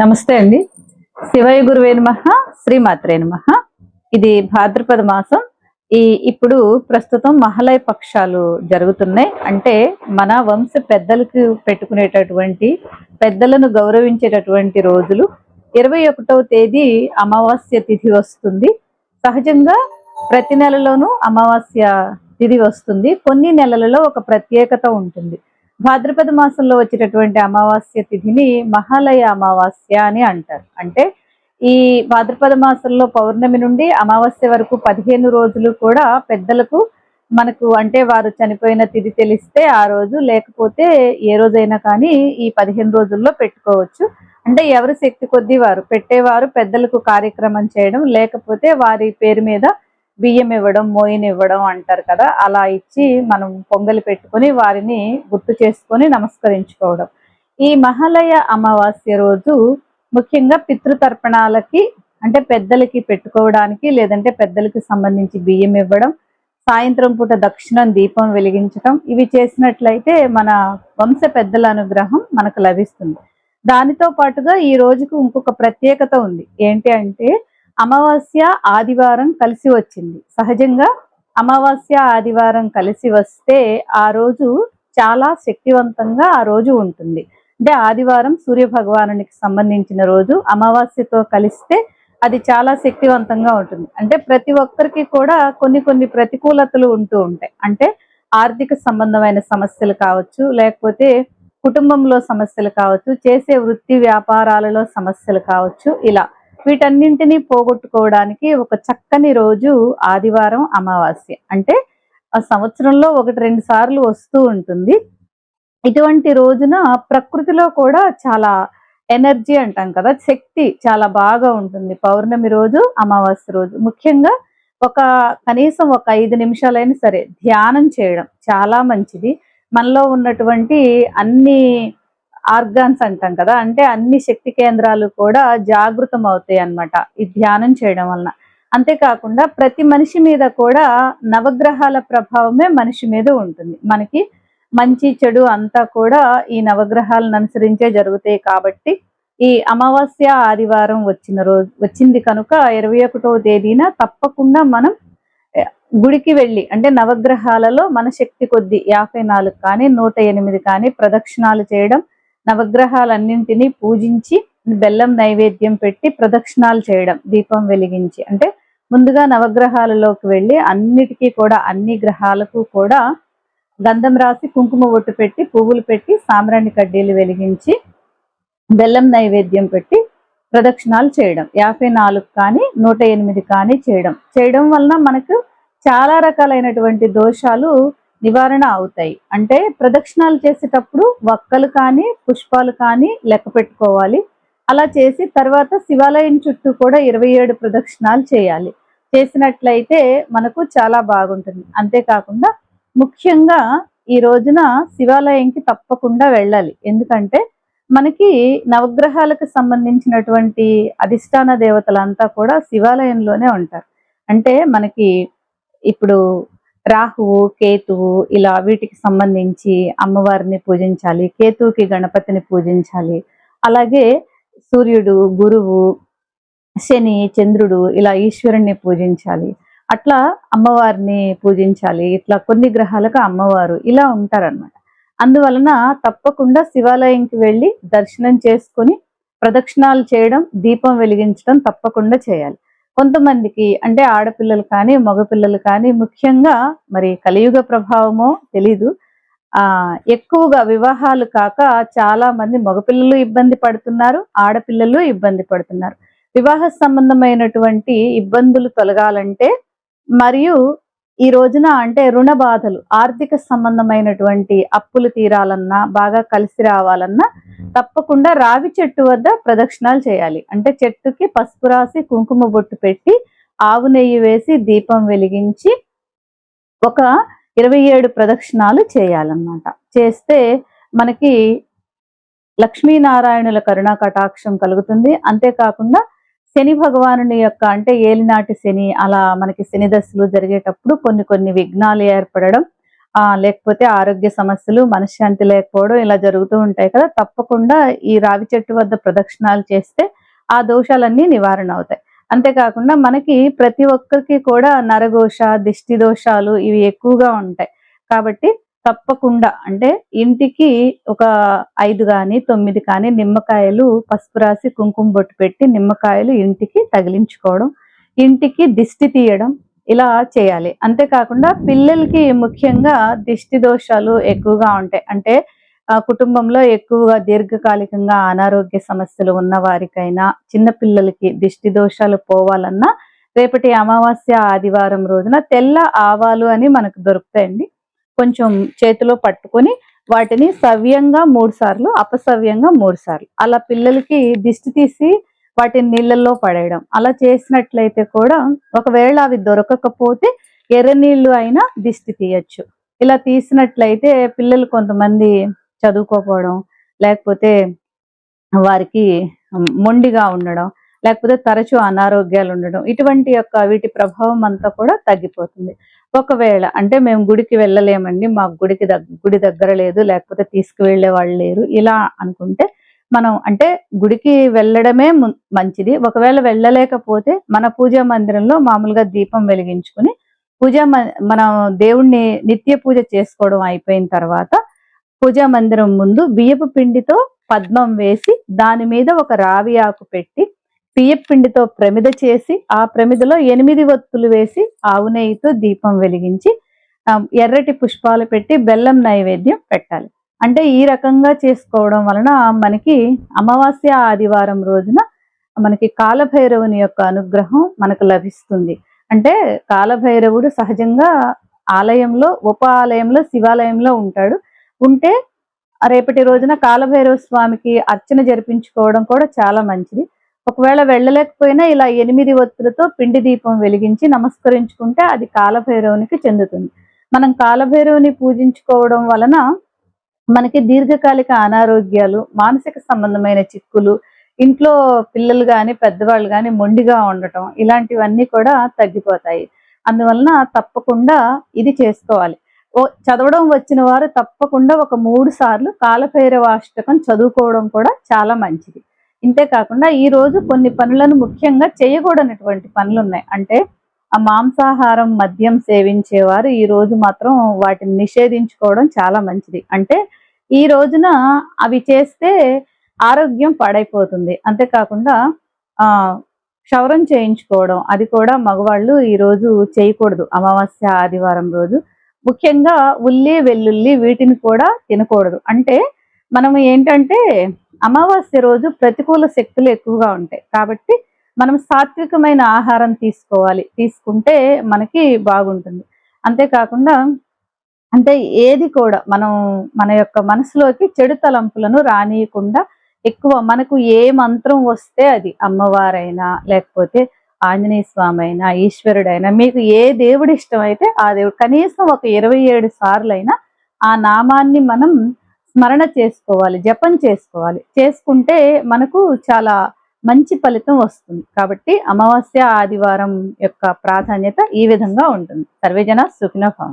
నమస్తే అండి. శివయ గురువే నమ శ్రీమాత్రే నమ. ఇది భాద్రపద మాసం. ఈ ఇప్పుడు ప్రస్తుతం మహలయ పక్షాలు జరుగుతున్నాయి. అంటే మన వంశ పెద్దలకు పెట్టుకునేటటువంటి పెద్దలను గౌరవించేటటువంటి రోజులు. ఇరవై ఒకటవ తేదీ అమావాస్య తిథి వస్తుంది. సహజంగా ప్రతి నెలలోనూ అమావాస్య తిథి వస్తుంది. కొన్ని నెలలలో ఒక ప్రత్యేకత ఉంటుంది. భాద్రపద మాసంలో వచ్చేటటువంటి అమావాస్య తిథిని మహాలయ అమావాస్య అని అంటారు. అంటే ఈ భాద్రపద మాసంలో పౌర్ణమి నుండి అమావాస్య వరకు పదిహేను రోజులు కూడా పెద్దలకు మనకు అంటే వారు చనిపోయిన తిథి తెలిస్తే ఆ రోజు లేకపోతే ఏ రోజైనా కానీ ఈ పదిహేను రోజుల్లో పెట్టుకోవచ్చు. అంటే ఎవరు శక్తి కొద్దీ వారు పెట్టేవారు పెద్దలకు కార్యక్రమం చేయడం లేకపోతే వారి పేరు మీద బియ్యం ఇవ్వడం మోయిన్ ఇవ్వడం అంటారు కదా అలా ఇచ్చి మనం పొంగలి పెట్టుకొని వారిని గుర్తు చేసుకొని నమస్కరించుకోవడం. ఈ మహాలయ అమావాస్య రోజు ముఖ్యంగా పితృతర్పణాలకి అంటే పెద్దలకి పెట్టుకోవడానికి లేదంటే పెద్దలకి సంబంధించి బియ్యం ఇవ్వడం సాయంత్రం పూట దక్షిణం దీపం వెలిగించడం ఇవి చేసినట్లయితే మన వంశ పెద్దల అనుగ్రహం మనకు లభిస్తుంది. దానితో పాటుగా ఈ రోజుకు ఇంకొక ప్రత్యేకత ఉంది. ఏంటి అంటే అమావాస్య ఆదివారం కలిసి వచ్చింది. సహజంగా అమావాస్య ఆదివారం కలిసి వస్తే ఆ రోజు చాలా శక్తివంతంగా ఆ రోజు ఉంటుంది. అంటే ఆదివారం సూర్య భగవానునికి సంబంధించిన రోజు అమావాస్యతో కలిస్తే అది చాలా శక్తివంతంగా ఉంటుంది. అంటే ప్రతి ఒక్కరికి కూడా కొన్ని కొన్ని ప్రతికూలతలు ఉంటూ ఉంటాయి. అంటే ఆర్థిక సంబంధమైన సమస్యలు కావచ్చు లేకపోతే కుటుంబంలో సమస్యలు కావచ్చు చేసే వృత్తి వ్యాపారాలలో సమస్యలు కావచ్చు ఇలా. వీటన్నింటినీ పోగొట్టుకోవడానికి ఒక చక్కని రోజు ఆదివారం అమావాస్య. అంటే ఆ సంవత్సరంలో ఒకటి రెండు సార్లు వస్తూ ఉంటుంది. ఇటువంటి రోజున ప్రకృతిలో కూడా చాలా ఎనర్జీ అంటాం కదా శక్తి చాలా బాగా ఉంటుంది. పౌర్ణమి రోజు అమావాస్య రోజు. ముఖ్యంగా ఒక కనీసం ఒక ఐదు నిమిషాలైనా సరే ధ్యానం చేయడం చాలా మంచిది. మనలో ఉన్నటువంటి అన్ని ఆర్గాన్స్ అంటాం కదా అంటే అన్ని శక్తి కేంద్రాలు కూడా జాగృతం అవుతాయి అన్నమాట ఈ ధ్యానం చేయడం వలన. అంతేకాకుండా ప్రతి మనిషి మీద కూడా నవగ్రహాల ప్రభావమే మనిషి మీద ఉంటుంది. మనకి మంచి చెడు అంతా కూడా ఈ నవగ్రహాలను అనుసరించే జరుగుతాయి కాబట్టి ఈ అమావాస్య ఆదివారం వచ్చిన రోజు వచ్చింది కనుక ఇరవై ఒకటో తేదీన తప్పకుండా మనం గుడికి వెళ్ళి అంటే నవగ్రహాలలో మన శక్తి కొద్ది యాభై నాలుగు కానీ నూట ఎనిమిది కానీ ప్రదక్షిణాలు చేయడం నవగ్రహాలన్నింటినీ పూజించి బెల్లం నైవేద్యం పెట్టి ప్రదక్షిణాలు చేయడం దీపం వెలిగించి. అంటే ముందుగా నవగ్రహాలలోకి వెళ్ళి అన్నిటికీ కూడా అన్ని గ్రహాలకు కూడా గంధం రాసి కుంకుమ ఒట్టు పెట్టి పువ్వులు పెట్టి సామ్రాణి కడ్డీలు వెలిగించి బెల్లం నైవేద్యం పెట్టి ప్రదక్షిణాలు చేయడం. యాభై నాలుగు కానీ నూట ఎనిమిది కానీ చేయడం. చేయడం వలన మనకు చాలా రకాలైనటువంటి దోషాలు నివారణ అవుతాయి. అంటే ప్రదక్షిణాలు చేసేటప్పుడు వక్కలు కానీ పుష్పాలు కానీ లెక్క పెట్టుకోవాలి. అలా చేసి తర్వాత శివాలయం చుట్టూ కూడా ఇరవై ఏడు ప్రదక్షిణాలు చేయాలి. చేసినట్లయితే మనకు చాలా బాగుంటుంది. అంతేకాకుండా ముఖ్యంగా ఈ రోజున శివాలయంకి తప్పకుండా వెళ్ళాలి. ఎందుకంటే మనకి నవగ్రహాలకు సంబంధించినటువంటి అధిష్టాన దేవతలంతా కూడా శివాలయంలోనే ఉంటారు. అంటే మనకి ఇప్పుడు రాహువు కేతువు ఇలా వీటికి సంబంధించి అమ్మవారిని పూజించాలి కేతువుకి గణపతిని పూజించాలి. అలాగే సూర్యుడు గురువు శని చంద్రుడు ఇలా ఈశ్వరుణ్ణి పూజించాలి. అట్లా అమ్మవారిని పూజించాలి. ఇట్లా కొన్ని గ్రహాలకు అమ్మవారు ఇలా ఉంటారనమాట అందువలన తప్పకుండా శివాలయంకి వెళ్ళి దర్శనం చేసుకొని ప్రదక్షిణాలు చేయడం దీపం వెలిగించడం తప్పకుండా చేయాలి. కొంతమందికి అంటే ఆడపిల్లలు కానీ మగపిల్లలు కానీ ముఖ్యంగా మరి కలియుగ ప్రభావమో తెలీదు. ఆ ఎక్కువగా వివాహాలు కాక చాలా మంది మగపిల్లలు ఇబ్బంది పడుతున్నారు ఆడపిల్లలు ఇబ్బంది పడుతున్నారు. వివాహ సంబంధమైనటువంటి ఇబ్బందులు తొలగాలంటే మరియు ఈ రోజున అంటే రుణ బాధలు ఆర్థిక సంబంధమైనటువంటి అప్పులు తీరాలన్నా బాగా కలిసి రావాలన్నా తప్పకుండా రావి చెట్టు వద్ద ప్రదక్షిణాలు చేయాలి. అంటే చెట్టుకి పసుపు రాసి కుంకుమ బొట్టు పెట్టి ఆవు నెయ్యి వేసి దీపం వెలిగించి ఒక ఇరవై ఏడు ప్రదక్షిణాలు చేయాలన్నమాట. చేస్తే మనకి లక్ష్మీనారాయణుల కరుణా కటాక్షం కలుగుతుంది. అంతేకాకుండా శని భగవానుని యొక్క అంటే ఏలినాటి శని అలా మనకి శని దశలు జరిగేటప్పుడు కొన్ని కొన్ని విఘ్నాలు ఏర్పడడం ఆ లేకపోతే ఆరోగ్య సమస్యలు మనశ్శాంతి లేకపోవడం ఇలా జరుగుతూ ఉంటాయి కదా. తప్పకుండా ఈ రావి చెట్టు వద్ద ప్రదక్షిణాలు చేస్తే ఆ దోషాలన్నీ నివారణ అవుతాయి. అంతేకాకుండా మనకి ప్రతి ఒక్కరికి కూడా నరఘోష దిష్టి దోషాలు ఇవి ఎక్కువగా ఉంటాయి. కాబట్టి తప్పకుండా అంటే ఇంటికి ఒక ఐదు కానీ తొమ్మిది కానీ నిమ్మకాయలు పసుపు రాసి కుంకుమ బొట్టు పెట్టి నిమ్మకాయలు ఇంటికి తగిలించుకోవడం ఇంటికి దిష్టి తీయడం ఇలా చేయాలి. అంతేకాకుండా పిల్లలకి ముఖ్యంగా దిష్టి దోషాలు ఎక్కువగా ఉంటాయి. అంటే కుటుంబంలో ఎక్కువగా దీర్ఘకాలికంగా అనారోగ్య సమస్యలు ఉన్న వారికైనా చిన్న పిల్లలకి దిష్టి దోషాలు పోవాలన్నా రేపటి అమావాస్య ఆదివారం రోజున తెల్ల ఆవాలు అని మనకు దొరుకుతాయండి. కొంచెం చేతిలో పట్టుకొని వాటిని సవ్యంగా మూడు సార్లు అపసవ్యంగా మూడు సార్లు. అలా పిల్లలకి దిష్టి తీసి వాటిని నీళ్ళల్లో పడేయడం. అలా చేసినట్లయితే కూడా ఒకవేళ అవి దొరకకపోతే ఎర్ర నీళ్ళు అయినా దిష్టి తీయచ్చు. ఇలా తీసినట్లయితే పిల్లలు కొంతమంది చదువుకోపోవడం లేకపోతే వారికి మొండిగా ఉండడం లేకపోతే తరచూ అనారోగ్యాలు ఉండడం ఇటువంటి యొక్క వీటి ప్రభావం అంతా కూడా తగ్గిపోతుంది. ఒకవేళ అంటే మేము గుడికి వెళ్ళలేమండి మాకు గుడికి గుడి దగ్గర లేదు లేకపోతే తీసుకువెళ్ళే వాళ్ళు లేరు. ఇలా అనుకుంటే మనం అంటే గుడికి వెళ్ళడమే మంచిది. ఒకవేళ వెళ్ళలేకపోతే మన పూజా మందిరంలో మామూలుగా దీపం వెలిగించుకుని పూజా మనం దేవుణ్ణి నిత్య పూజ చేసుకోవడం అయిపోయిన తర్వాత పూజా మందిరం ముందు బియ్యపు పిండితో పద్మం వేసి దాని మీద ఒక రావి ఆకు పెట్టి బియ్యపు పిండితో ప్రమిద చేసి ఆ ప్రమిదలో ఎనిమిది ఒత్తులు వేసి ఆవు నెయ్యితో దీపం వెలిగించి ఎర్రటి పుష్పాలు పెట్టి బెల్లం నైవేద్యం పెట్టాలి. అంటే ఈ రకంగా చేసుకోవడం వలన మనకి అమావాస్య ఆదివారం రోజున మనకి కాలభైరవుని యొక్క అనుగ్రహం మనకు లభిస్తుంది. అంటే కాలభైరవుడు సహజంగా ఆలయంలో ఉప ఆలయంలో శివాలయంలో ఉంటాడు. ఉంటే రేపటి రోజున కాలభైరవ స్వామికి అర్చన జరిపించుకోవడం కూడా చాలా మంచిది. ఒకవేళ వెళ్ళలేకపోయినా ఇలా ఎనిమిది ఒత్తులతో పిండి దీపం వెలిగించి నమస్కరించుకుంటే అది కాలభైరవునికి చెందుతుంది. మనం కాలభైరవుని పూజించుకోవడం వలన మనకి దీర్ఘకాలిక అనారోగ్యాలు మానసిక సంబంధమైన చిక్కులు ఇంట్లో పిల్లలు కానీ పెద్దవాళ్ళు కానీ మొండిగా ఉండటం ఇలాంటివన్నీ కూడా తగ్గిపోతాయి. అందువలన తప్పకుండా ఇది చేసుకోవాలి. ఓ చదవడం వచ్చిన వారు తప్పకుండా ఒక మూడు సార్లు కాలభైరవాష్టకం చదువుకోవడం కూడా చాలా మంచిది. ఇంతే కాకుండా ఈ రోజు కొన్ని పనులను ముఖ్యంగా చేయకూడనటువంటి పనులు ఉన్నాయి అంటే ఆ మాంసాహారం మద్యం సేవించేవారు ఈ రోజు మాత్రం వాటిని నిషేధించుకోవడం చాలా మంచిది. అంటే ఈ రోజున అవి చేస్తే ఆరోగ్యం పాడైపోతుంది. అంతేకాకుండా ఆ క్షౌరం చేయించుకోవడం అది కూడా మగవాళ్ళు ఈ రోజు చేయకూడదు. అమావాస్య ఆదివారం రోజు. ముఖ్యంగా ఉల్లి వెల్లుల్లి వీటిని కూడా తినకూడదు. అంటే మనం ఏంటంటే అమావాస్య రోజు ప్రతికూల శక్తులు ఎక్కువగా ఉంటాయి. కాబట్టి మనం సాత్వికమైన ఆహారం తీసుకోవాలి. తీసుకుంటే మనకి బాగుంటుంది. అంతేకాకుండా అంటే ఏది కూడా మనం మన యొక్క మనసులోకి చెడు తలంపులను రానియకుండా ఎక్కువ మనకు ఏ మంత్రం వస్తే అది అమ్మవారైనా లేకపోతే ఆంజనేయ స్వామి అయినా ఈశ్వరుడైనా మీకు ఏ దేవుడు ఇష్టమైతే ఆ దేవుడు కనీసం ఒక ఇరవై ఏడు సార్లైనా ఆ నామాన్ని మనం స్మరణ చేసుకోవాలి జపం చేసుకోవాలి. చేసుకుంటే మనకు చాలా మంచి ఫలితం వస్తుంది. కాబట్టి అమావాస్య ఆదివారం యొక్క ప్రాధాన్యత ఈ విధంగా ఉంటుంది. సర్వేజన సుఖినభావం